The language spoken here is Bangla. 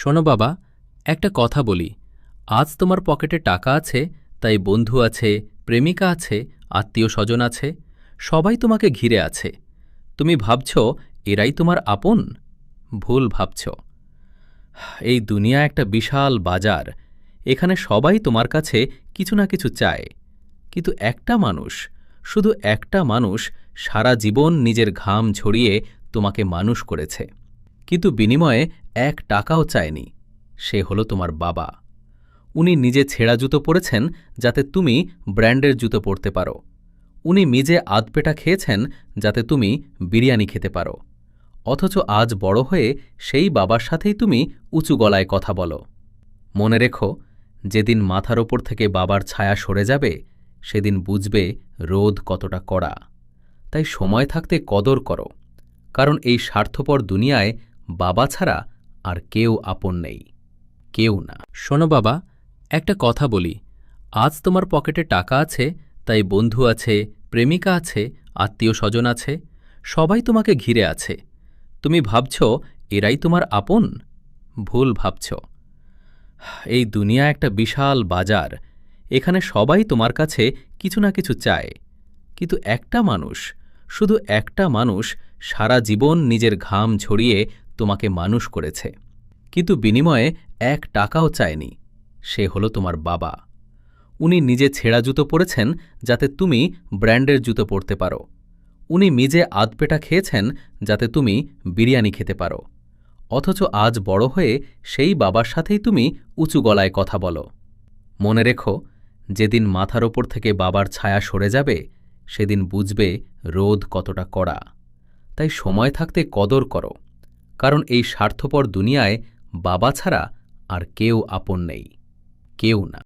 শোনো বাবা, একটা কথা বলি। আজ তোমার পকেটে টাকা আছে, তাই বন্ধু আছে, প্রেমিকা আছে আত্মীয় স্বজন আছে, সবাই তোমাকে ঘিরে আছে। তুমি ভাবছ, এরাই তোমার আপন? ভুল ভাবছ। এই দুনিয়া একটা বিশাল বাজার। এখানে সবাই তোমার কাছে কিছু না কিছু চায়। কিন্তু একটা মানুষ, শুধু একটা মানুষ সারা জীবন নিজের ঘাম ঝরিয়ে তোমাকে মানুষ করেছে। কিন্তু বিনিময়ে এক টাকাও চায়নি। সে হলো তোমার বাবা। উনি নিজে ছেঁড়া জুতো পরেছেন যাতে তুমি ব্র্যান্ডের জুতো পরতে পারো। উনি নিজে আধপেটা খেয়েছেন যাতে তুমি বিরিয়ানি খেতে পারো। অথচ আজ বড় হয়ে সেই বাবার সাথেই তুমি উঁচু গলায় কথা বলো। মনে রেখো, যেদিন মাথার ওপর থেকে বাবার ছায়া সরে যাবে, সেদিন বুঝবে রোদ কতটা কড়া। তাই সময় থাকতে কদর করো। কারণ এই স্বার্থপর দুনিয়ায় বাবা ছাড়া আর কেউ আপন নেই, কেউ না। শোনো বাবা, একটা কথা বলি। আজ তোমার পকেটে টাকা আছে, তাই বন্ধু আছে, প্রেমিকা আছে, আত্মীয় স্বজন আছে, সবাই তোমাকে ঘিরে আছে। তুমি ভাবছ, এরাই তোমার আপন? ভুল ভাবছ। এই দুনিয়া একটা বিশাল বাজার। এখানে সবাই তোমার কাছে কিছু না কিছু চায়। কিন্তু একটা মানুষ, শুধু একটা মানুষ, সারা জীবন নিজের ঘাম ঝরিয়ে তোমাকে মানুষ করেছে। কিন্তু বিনিময়ে এক টাকাও চায়নি। সে হলো তোমার বাবা। উনি নিজে ছেঁড়া জুতো পরেছেন যাতে তুমি ব্র্যান্ডের জুতো পরতে পারো। উনি নিজে আধপেটা খেয়েছেন যাতে তুমি বিরিয়ানি খেতে পারো। অথচ আজ বড় হয়ে সেই বাবার সাথেই তুমি উঁচু গলায় কথা বলো। মনে রেখো, যেদিন মাথার ওপর থেকে বাবার ছায়া সরে যাবে, সেদিন বুঝবে রোদ কতটা কড়া। তাই সময় থাকতে কদর করো। কারণ এই স্বার্থপর দুনিয়ায় বাবা ছাড়া আর কেউ আপন নেই কেউ না।